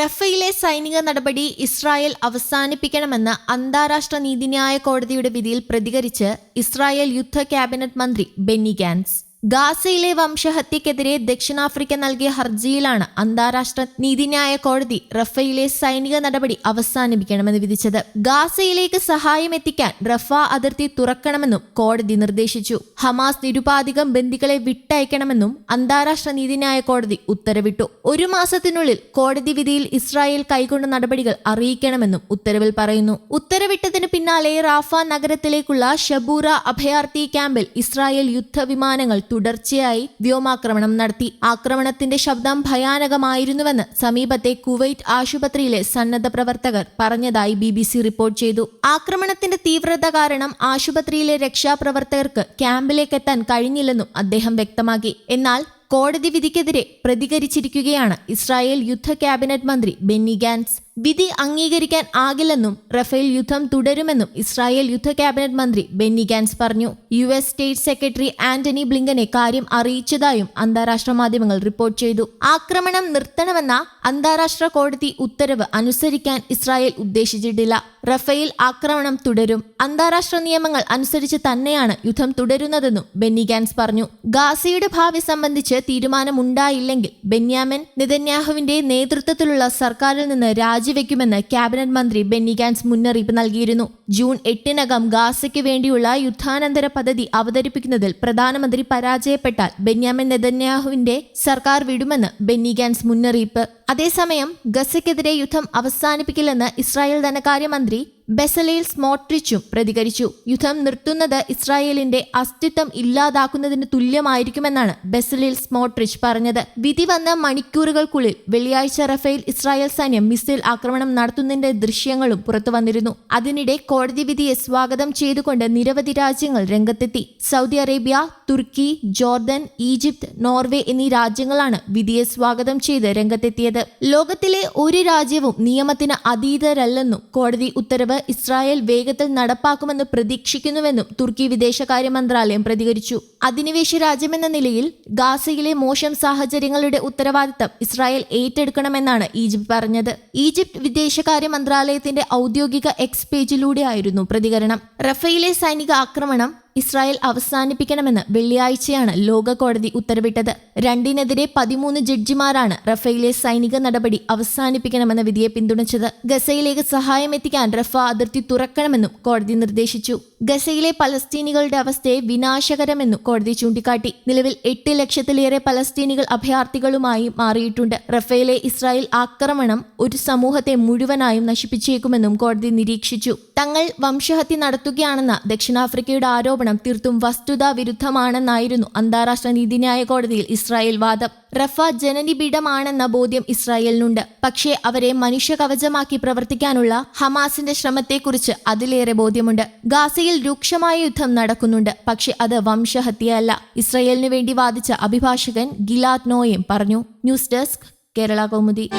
റഫയിലെ സൈനിക നടപടി ഇസ്രായേൽ അവസാനിപ്പിക്കണമെന്ന് അന്താരാഷ്ട്ര നീതിന്യായ കോടതിയുടെ വിധിയിൽ പ്രതികരിച്ച് ഇസ്രായേൽ യുദ്ധ ക്യാബിനറ്റ് മന്ത്രി ബെന്നി ഗാൻസ്. ഗാസയിലെ വംശഹത്യക്കെതിരെ ദക്ഷിണാഫ്രിക്ക നൽകിയ ഹർജിയിലാണ് അന്താരാഷ്ട്ര നീതിന്യായ കോടതി റഫയിലെ സൈനിക നടപടി അവസാനിപ്പിക്കണമെന്ന് വിധിച്ചത്. ഗാസയിലേക്ക് സഹായം എത്തിക്കാൻ റഫ അതിർത്തി തുറക്കണമെന്നും കോടതി നിർദ്ദേശിച്ചു. ഹമാസ് നിരുപാധികം ബന്ദികളെ വിട്ടയക്കണമെന്നും അന്താരാഷ്ട്ര നീതിന്യായ കോടതി ഉത്തരവിട്ടു. ഒരു മാസത്തിനുള്ളിൽ കോടതി വിധിയിൽ ഇസ്രായേൽ കൈകൊണ്ട നടപടികൾ അറിയിക്കണമെന്നും ഉത്തരവിൽ പറയുന്നു. ഉത്തരവിട്ടതിന് പിന്നാലെ റാഫ നഗരത്തിലേക്കുള്ള ഷബൂറ അഭയാർത്ഥി ക്യാമ്പിൽ ഇസ്രായേൽ യുദ്ധവിമാനങ്ങൾ തുടർച്ചയായി വ്യോമാക്രമണം നടത്തി. ആക്രമണത്തിന്റെ ശബ്ദം ഭയാനകമായിരുന്നുവെന്ന് സമീപത്തെ കുവൈറ്റ് ആശുപത്രിയിലെ സന്നദ്ധ പ്രവർത്തകർ പറഞ്ഞതായി ബി ബി സി റിപ്പോർട്ട് ചെയ്തു. ആക്രമണത്തിന്റെ തീവ്രത കാരണം ആശുപത്രിയിലെ രക്ഷാപ്രവർത്തകർക്ക് ക്യാമ്പിലേക്ക് എത്താൻ കഴിഞ്ഞില്ലെന്നും അദ്ദേഹം വ്യക്തമാക്കി. എന്നാൽ കോടതി വിധിക്കെതിരെ പ്രതികരിച്ചിരിക്കുകയാണ് ഇസ്രായേൽ യുദ്ധ ക്യാബിനറ്റ് മന്ത്രി ബെന്നി ഗാൻസ്. വിധി അംഗീകരിക്കാൻ ആകില്ലെന്നും റഫേൽ യുദ്ധം തുടരുമെന്നും ഇസ്രായേൽ യുദ്ധ ക്യാബിനറ്റ് മന്ത്രി ബെന്നി ഗാൻസ് പറഞ്ഞു. U S state secretary Antony ബ്ലിങ്കനെ കാര്യം അറിയിച്ചതായും അന്താരാഷ്ട്ര മാധ്യമങ്ങൾ റിപ്പോർട്ട് ചെയ്തു. ആക്രമണം നിർത്തണമെന്ന അന്താരാഷ്ട്ര കോടതി ഉത്തരവ് അനുസരിക്കാൻ ഇസ്രായേൽ ഉദ്ദേശിച്ചിട്ടില്ല. റഫേൽ ആക്രമണം തുടരും. അന്താരാഷ്ട്ര നിയമങ്ങൾ അനുസരിച്ച് തന്നെയാണ് യുദ്ധം തുടരുന്നതെന്നും ബെന്നി ഗാൻസ് പറഞ്ഞു. ഗാസയുടെ ഭാവി സംബന്ധിച്ച് തീരുമാനമുണ്ടായില്ലെങ്കിൽ ബെന്യാമിൻ നിതന്യാഹുവിന്റെ നേതൃത്വത്തിലുള്ള സർക്കാരിൽ നിന്ന് രാജിവെക്കുമെന്ന് ക്യാബിനറ്റ് മന്ത്രി ബെന്നി ഗാൻസ് മുന്നറിയിപ്പ് നൽകിയിരുന്നു. ജൂൺ എട്ടിനകം ഗാസയ്ക്ക് വേണ്ടിയുള്ള യുദ്ധാനന്തര പദ്ധതി അവതരിപ്പിക്കുന്നതിൽ പ്രധാനമന്ത്രി പരാജയപ്പെട്ടാൽ ബെന്യാമിൻ നെതന്യാഹുവിന്റെ സർക്കാർ വിടുമെന്ന് ബെന്നി ഗാൻസ് മുന്നറിയിപ്പ്. അതേസമയം ഗസയ്ക്കെതിരെ യുദ്ധം അവസാനിപ്പിക്കില്ലെന്ന് ഇസ്രായേൽ ധനകാര്യമന്ത്രി ബെസലേൽ സ്മോട്രിച്ചും പ്രതികരിച്ചു. യുദ്ധം നിർത്തുന്നത് ഇസ്രായേലിന്റെ അസ്തിത്വം ഇല്ലാതാക്കുന്നതിന് തുല്യമായിരിക്കുമെന്നാണ് ബെസലേൽ സ്മോട്രിച്ച് പറഞ്ഞത്. വിധി വന്ന മണിക്കൂറുകൾക്കുള്ളിൽ വെള്ളിയാഴ്ച റഫേൽ ഇസ്രായേൽ സൈന്യം മിസൈൽ ആക്രമണം നടത്തുന്നതിന്റെ ദൃശ്യങ്ങളും പുറത്തുവന്നിരുന്നു അതിനിടെ കോടതി വിധിയെ സ്വാഗതം ചെയ്തുകൊണ്ട് നിരവധി രാജ്യങ്ങൾ രംഗത്തെത്തി. സൗദി അറേബ്യ തുർക്കി ജോർദൻ ഈജിപ്ത് നോർവേ എന്നീ രാജ്യങ്ങളാണ് വിധിയെ സ്വാഗതം ചെയ്ത് രംഗത്തെത്തിയത്. ലോകത്തിലെ ഒരു രാജ്യവും നിയമത്തിന് അതീതരല്ലെന്നും കോടതി ഉത്തരവ് ഇസ്രായേൽ വേഗത്തിൽ നടപ്പാക്കുമെന്ന് പ്രതീക്ഷിക്കുന്നുവെന്നും തുർക്കി വിദേശകാര്യ മന്ത്രാലയം പ്രതികരിച്ചു. അധിനിവേശ രാജ്യമെന്ന നിലയിൽ ഗാസയിലെ മോശം സാഹചര്യങ്ങളുടെ ഉത്തരവാദിത്തം ഇസ്രായേൽ ഏറ്റെടുക്കണമെന്നാണ് ഈജിപ്ത് പറഞ്ഞത്. ഈജിപ്ത് വിദേശകാര്യ മന്ത്രാലയത്തിന്റെ ഔദ്യോഗിക എക്സ് പേജിലൂടെയായിരുന്നു പ്രതികരണം. റഫയിലെ സൈനിക ആക്രമണം ഇസ്രായേൽ അവസാനിപ്പിക്കണമെന്ന് വെള്ളിയാഴ്ചയാണ് ലോകകോടതി ഉത്തരവിട്ടത്. രണ്ടിനെതിരെ പതിമൂന്ന് ജഡ്ജിമാരാണ് റഫയിലെ സൈനിക നടപടി അവസാനിപ്പിക്കണമെന്ന വിധിയെ പിന്തുണച്ചത്. ഗസയിലേക്ക് സഹായം എത്തിക്കാൻ റഫ അതിർത്തി തുറക്കണമെന്നും കോടതി നിർദ്ദേശിച്ചു. ഗസയിലെ പലസ്തീനികളുടെ അവസ്ഥയെ വിനാശകരമെന്നും കോടതി ചൂണ്ടിക്കാട്ടി. നിലവിൽ എട്ട് ലക്ഷത്തിലേറെ പലസ്തീനികൾ അഭയാർത്ഥികളുമായി മാറിയിട്ടുണ്ട്. റഫേലെ ഇസ്രായേൽ ആക്രമണം ഒരു സമൂഹത്തെ മുഴുവനായും നശിപ്പിച്ചേക്കുമെന്നും കോടതി നിരീക്ഷിച്ചു. തങ്ങൾ വംശഹത്യ നടത്തുകയാണെന്ന ദക്ഷിണാഫ്രിക്കയുടെ ആരോപണം തീർത്തും വസ്തുതാ വിരുദ്ധമാണെന്നായിരുന്നു അന്താരാഷ്ട്ര നീതിന്യായ കോടതിയിൽ ഇസ്രായേൽ വാദം. റഫ ജനനിബിഡമാണെന്ന ബോധ്യം ഇസ്രായേലിനുണ്ട്. പക്ഷേ അവരെ മനുഷ്യ കവചമാക്കി പ്രവർത്തിക്കാനുള്ള ഹമാസിന്റെ ശ്രമത്തെക്കുറിച്ച് അതിലേറെ ബോധ്യമുണ്ട്. ഗാസയിൽ രൂക്ഷമായ യുദ്ധം നടക്കുന്നുണ്ട്. പക്ഷേ അത് വംശഹത്യയല്ല. ഇസ്രായേലിനു വേണ്ടി വാദിച്ച അഭിഭാഷകൻ ഗിലാദ് നോയും പറഞ്ഞു. News desk Kerala Kaumudi.